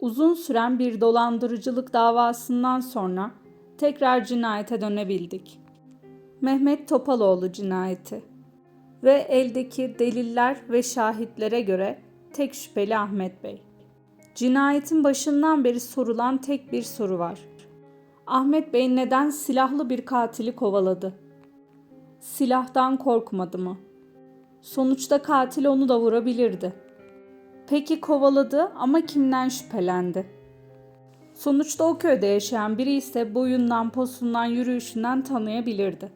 Uzun süren bir dolandırıcılık davasından sonra tekrar cinayete dönebildik. Mehmet Topaloğlu cinayeti ve eldeki deliller ve şahitlere göre tek şüpheli Ahmet Bey. Cinayetin başından beri sorulan tek bir soru var. Ahmet Bey neden silahlı bir katili kovaladı? Silahtan korkmadı mı? Sonuçta katil onu da vurabilirdi. Peki kovaladı ama kimden şüphelendi? Sonuçta o köyde yaşayan biri ise boyundan, posundan, yürüyüşünden tanıyabilirdi.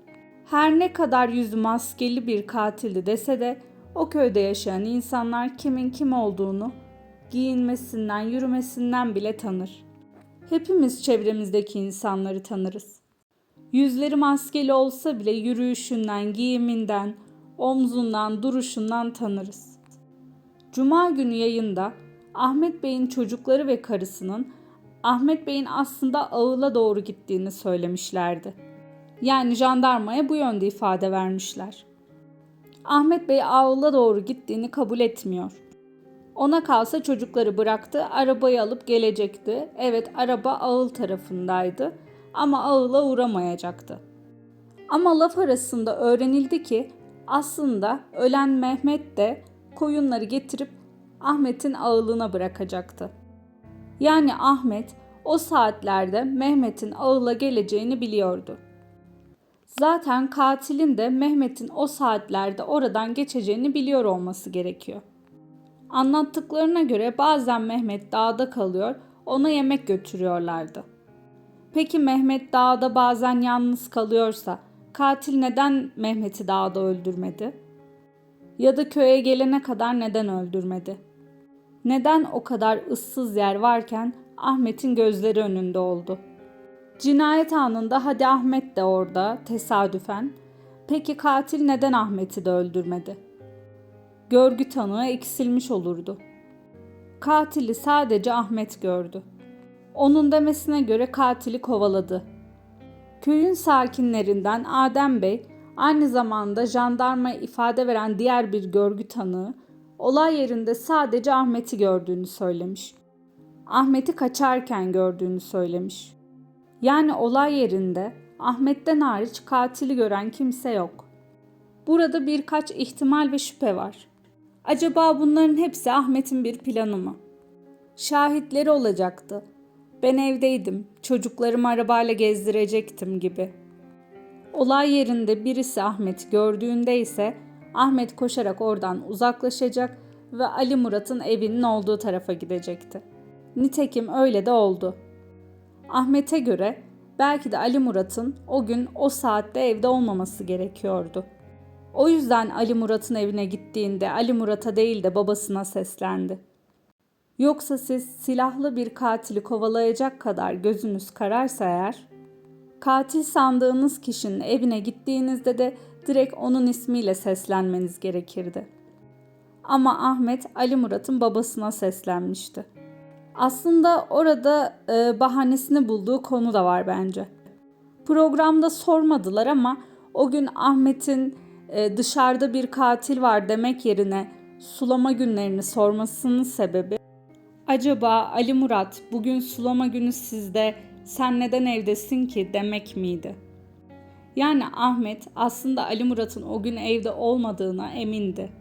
Her ne kadar yüzü maskeli bir katildi dese de o köyde yaşayan insanlar kimin kim olduğunu giyinmesinden, yürümesinden bile tanır. Hepimiz çevremizdeki insanları tanırız. Yüzleri maskeli olsa bile yürüyüşünden, giyiminden, omzundan, duruşundan tanırız. Cuma günü yayında Ahmet Bey'in çocukları ve karısının Ahmet Bey'in aslında ağıla doğru gittiğini söylemişlerdi. Yani jandarmaya bu yönde ifade vermişler. Ahmet Bey ağıla doğru gittiğini kabul etmiyor. Ona kalsa çocukları bıraktı, arabayı alıp gelecekti. Evet, araba ağıl tarafındaydı ama ağıla uğramayacaktı. Ama laf arasında öğrenildi ki aslında ölen Mehmet de koyunları getirip Ahmet'in ağılına bırakacaktı. Yani Ahmet o saatlerde Mehmet'in ağıla geleceğini biliyordu. Zaten katilin de Mehmet'in o saatlerde oradan geçeceğini biliyor olması gerekiyor. Anlattıklarına göre bazen Mehmet dağda kalıyor, ona yemek götürüyorlardı. Peki Mehmet dağda bazen yalnız kalıyorsa katil neden Mehmet'i dağda öldürmedi? Ya da köye gelene kadar neden öldürmedi? Neden o kadar ıssız yer varken Ahmet'in gözleri önünde oldu? Cinayet anında hadi Ahmet de orada tesadüfen. Peki katil neden Ahmet'i de öldürmedi? Görgü tanığı eksilmiş olurdu. Katili sadece Ahmet gördü. Onun demesine göre katili kovaladı. Köyün sakinlerinden Adem Bey aynı zamanda jandarmaya ifade veren diğer bir görgü tanığı olay yerinde sadece Ahmet'i gördüğünü söylemiş. Ahmet'i kaçarken gördüğünü söylemiş. Yani olay yerinde Ahmet'ten hariç katili gören kimse yok. Burada birkaç ihtimal ve şüphe var. Acaba bunların hepsi Ahmet'in bir planı mı? Şahitleri olacaktı. Ben evdeydim, çocuklarımı arabayla gezdirecektim gibi. Olay yerinde birisi Ahmet gördüğünde ise Ahmet koşarak oradan uzaklaşacak ve Ali Murat'ın evinin olduğu tarafa gidecekti. Nitekim öyle de oldu. Ahmet'e göre belki de Ali Murat'ın o gün o saatte evde olmaması gerekiyordu. O yüzden Ali Murat'ın evine gittiğinde Ali Murat'a değil de babasına seslendi. Yoksa siz silahlı bir katili kovalayacak kadar gözünüz kararsa eğer, katil sandığınız kişinin evine gittiğinizde de direkt onun ismiyle seslenmeniz gerekirdi. Ama Ahmet Ali Murat'ın babasına seslenmişti. Aslında orada e, bahanesini bulduğu konu da var bence. Programda sormadılar ama o gün Ahmet'in e, dışarıda bir katil var demek yerine sulama günlerini sormasının sebebi acaba Ali Murat bugün sulama günü sizde sen neden evdesin ki demek miydi? Yani Ahmet aslında Ali Murat'ın o gün evde olmadığına emindi.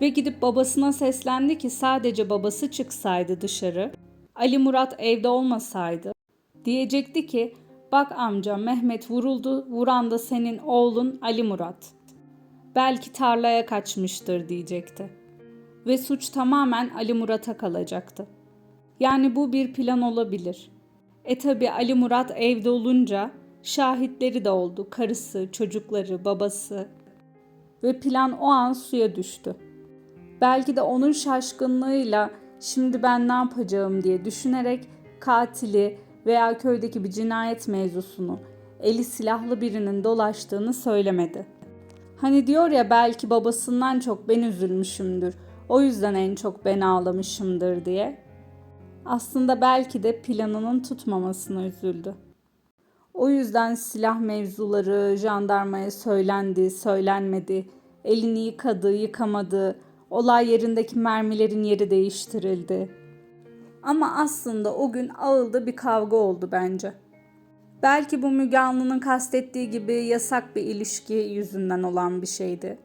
Ve gidip babasına seslendi ki sadece babası çıksaydı dışarı, Ali Murat evde olmasaydı, diyecekti ki bak amca Mehmet vuruldu, vuran da senin oğlun Ali Murat. Belki tarlaya kaçmıştır diyecekti. Ve suç tamamen Ali Murat'a kalacaktı. Yani bu bir plan olabilir. E tabi Ali Murat evde olunca şahitleri de oldu. Karısı, çocukları, babası. Ve plan o an suya düştü. Belki de onun şaşkınlığıyla şimdi ben ne yapacağım diye düşünerek katili veya köydeki bir cinayet mevzusunu eli silahlı birinin dolaştığını söylemedi. Hani diyor ya belki babasından çok ben üzülmüşümdür. O yüzden en çok ben ağlamışımdır diye. Aslında belki de planının tutmamasına üzüldü. O yüzden silah mevzuları jandarmaya söylendi, söylenmedi, elini yıkadı, yıkamadı, olay yerindeki mermilerin yeri değiştirildi. Ama aslında o gün ağılda bir kavga oldu bence. Belki bu Müge Anlı'nın kastettiği gibi yasak bir ilişki yüzünden olan bir şeydi.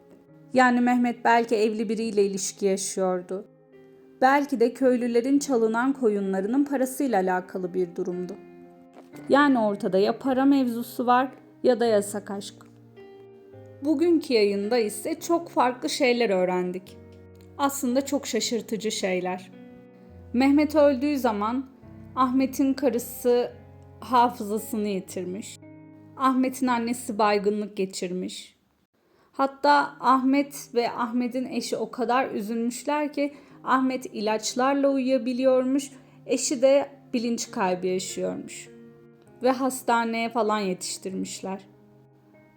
Yani Mehmet belki evli biriyle ilişki yaşıyordu. Belki de köylülerin çalınan koyunlarının parasıyla alakalı bir durumdu. Yani ortada ya para mevzusu var ya da yasak aşk. Bugünkü yayında ise çok farklı şeyler öğrendik. Aslında çok şaşırtıcı şeyler. Mehmet öldüğü zaman Ahmet'in karısı hafızasını yitirmiş. Ahmet'in annesi baygınlık geçirmiş. Hatta Ahmet ve Ahmet'in eşi o kadar üzülmüşler ki Ahmet ilaçlarla uyuyabiliyormuş, eşi de bilinç kaybı yaşıyormuş. Ve hastaneye falan yetiştirmişler.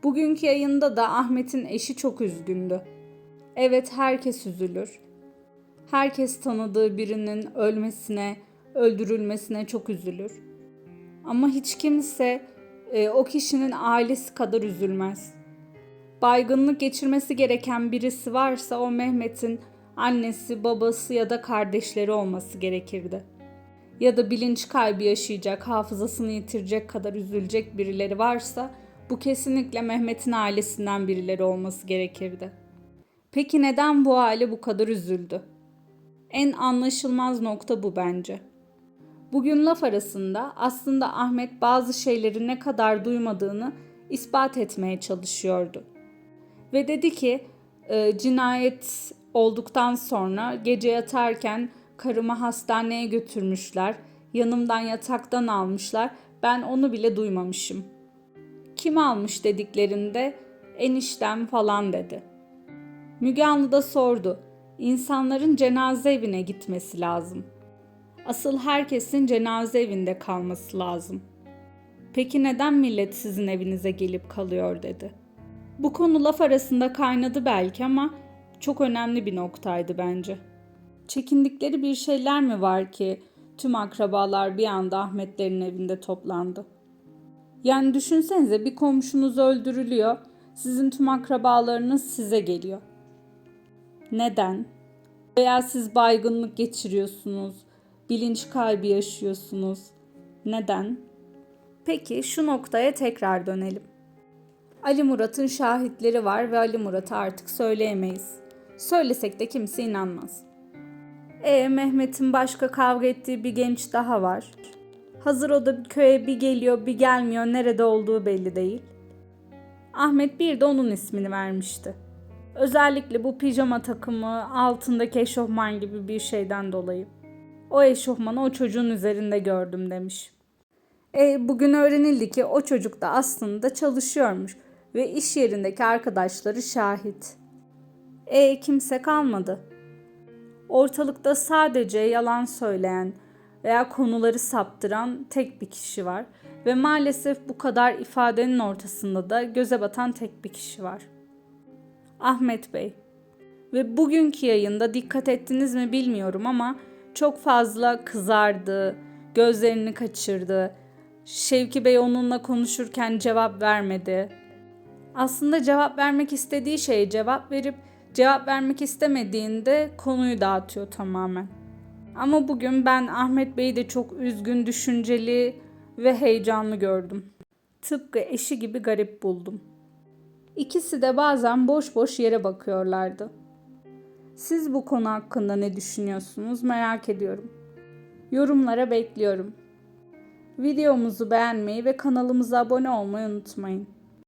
Bugünkü yayında da Ahmet'in eşi çok üzgündü. Evet herkes üzülür. Herkes tanıdığı birinin ölmesine, öldürülmesine çok üzülür. Ama hiç kimse e, o kişinin ailesi kadar üzülmez. Baygınlık geçirmesi gereken birisi varsa o Mehmet'in annesi, babası ya da kardeşleri olması gerekirdi. Ya da bilinç kaybı yaşayacak, hafızasını yitirecek kadar üzülecek birileri varsa bu kesinlikle Mehmet'in ailesinden birileri olması gerekirdi. Peki neden bu aile bu kadar üzüldü? En anlaşılmaz nokta bu bence. Bugün laf arasında aslında Ahmet bazı şeyleri ne kadar duymadığını ispat etmeye çalışıyordu. Ve dedi ki e, cinayet olduktan sonra gece yatarken karımı hastaneye götürmüşler, yanımdan yataktan almışlar, ben onu bile duymamışım. Kim almış dediklerinde eniştem falan dedi. Müge Anlı da sordu. İnsanların cenaze evine gitmesi lazım. Asıl herkesin cenaze evinde kalması lazım. Peki neden millet sizin evinize gelip kalıyor dedi. Bu konu laf arasında kaynadı belki ama çok önemli bir noktaydı bence. Çekindikleri bir şeyler mi var ki tüm akrabalar bir anda Ahmetlerin evinde toplandı? Yani düşünsenize bir komşunuz öldürülüyor, sizin tüm akrabalarınız size geliyor. Neden? Veya siz baygınlık geçiriyorsunuz, bilinç kaybı yaşıyorsunuz. Neden? Peki şu noktaya tekrar dönelim. Ali Murat'ın şahitleri var ve Ali Murat'ı artık söyleyemeyiz. Söylesek de kimse inanmaz. E Mehmet'in başka kavga ettiği bir genç daha var. Hazır o da köye bir geliyor bir gelmiyor nerede olduğu belli değil. Ahmet bir de onun ismini vermişti. Özellikle bu pijama takımı altındaki eşofman gibi bir şeyden dolayı. O eşofmanı o çocuğun üzerinde gördüm demiş. E, bugün öğrenildi ki o çocuk da aslında çalışıyormuş ve iş yerindeki arkadaşları şahit. E kimse kalmadı. Ortalıkta sadece yalan söyleyen veya konuları saptıran tek bir kişi var ve maalesef bu kadar ifadenin ortasında da göze batan tek bir kişi var. Ahmet Bey. Ve bugünkü yayında dikkat ettiniz mi bilmiyorum ama çok fazla kızardı, gözlerini kaçırdı. Şevki Bey onunla konuşurken cevap vermedi. Aslında cevap vermek istediği şeye cevap verip cevap vermek istemediğinde konuyu dağıtıyor tamamen. Ama bugün ben Ahmet Bey'i de çok üzgün, düşünceli ve heyecanlı gördüm. Tıpkı eşi gibi garip buldum. İkisi de bazen boş boş yere bakıyorlardı. Siz bu konu hakkında ne düşünüyorsunuz merak ediyorum. Yorumlara bekliyorum. Videomuzu beğenmeyi ve kanalımıza abone olmayı unutmayın.